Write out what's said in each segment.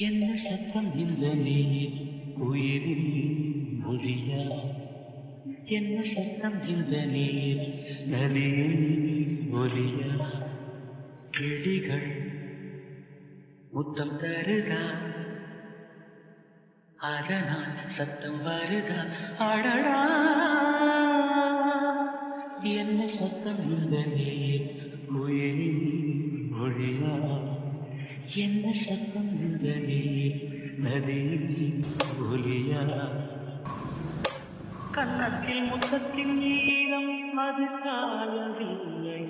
என்ன சத்தம் இந்த நீர் உயிரின் மொழியா என்ன சத்தம் இந்த நீர் நதியின் ஒலியா கிளிகள் முத்தம் தருதா? அதனால் சத்தம் வருதா அடடா. என்ன சத்தம் இந்த நீர் உயிரின் மொழியா? என்ன சத்தம் இந்த நீர் நதியின் ஒலியா? கன்னத்தில் முத்தத்தின் நீளம் அது காலவில்லை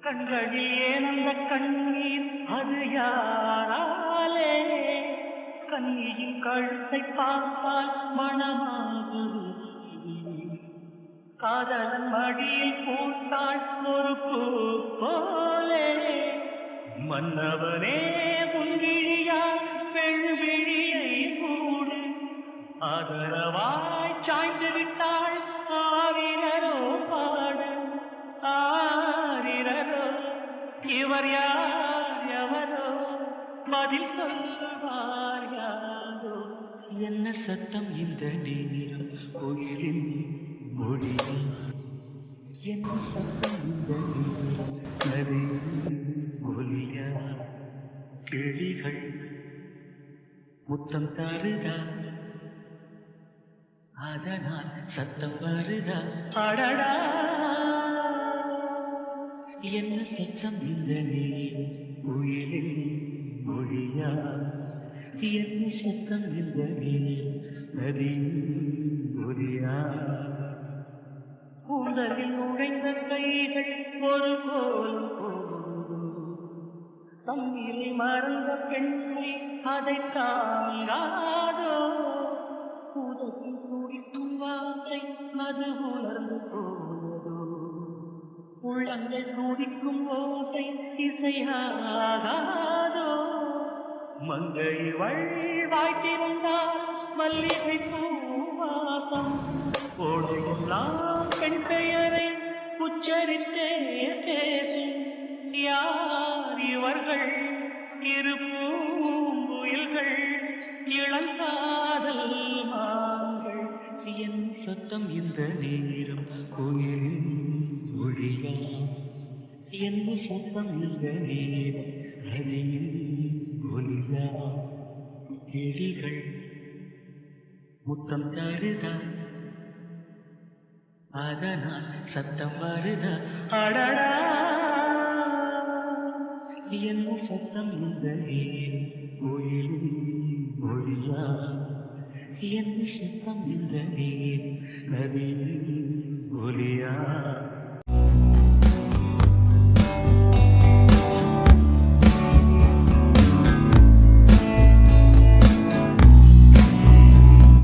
கண்களில் ஏனந்த கண்ணீர்? அது யாரா? கண்ணியின் கழுத்தை பார்த்தால் மனமாகுது. காதலன் மடியில் பூத்தாள் ஒரு போலே மன்னவனே புன்விழியா பெண்விழியை கூடு ஆதரவாய் சாய்ந்து விட்டாள் ஆரிரரோ பாடு. ஆரிரரோ இவர் யார்? பதில் சொல்லுவார் யாரோ என்ன சத்தம் இந்த நேரம்? கோயிலின் மொழி. என்ன சத்தம் இந்த நேரம்? ஒலியா கிளிகள் முத்தம் தருதா? அதனால் சத்தம் வருதா? அடடா! என்ன சத்தம் இந்த நீர் உயிரில் மொழியா என் சத்தம் இந்த நீர் உலகில் ஒலியா கைகள் ஒரு போல் தண்ணீரை மறந்த பெண்மை அதை தாங்காதோ உலகில் துடிக்கும் வார்த்தை அது உணர்ந்து போனதோ உள்ளங்கள் துடிக்கும் ஓசை இசையாகாதோ. மங்கை வாழ்வாய்த்திருந்தால் மல்லிகை பூவாசம். ஓடையெல்லாம் பெண் பெயரை உச்சரித்தே பேசும் யார் இவர்கள்? இரு பூங்குயில்கள் இளங்காதல் மாங்கள் என் சத்தம் இந்த நேரம் கோயிலின் ஒழியா? என்ன சத்தம் இந்த நேரம் நதியின் ஒலியா கிளிகள் முத்தம் தருதா அதனால் சத்தம் வருதா அடடா என்ன சத்தம் இந்த நேரம் கோயிலின் மொழியா என்ன சத்தம் இந்த நேரம் நதியின் ஒலியா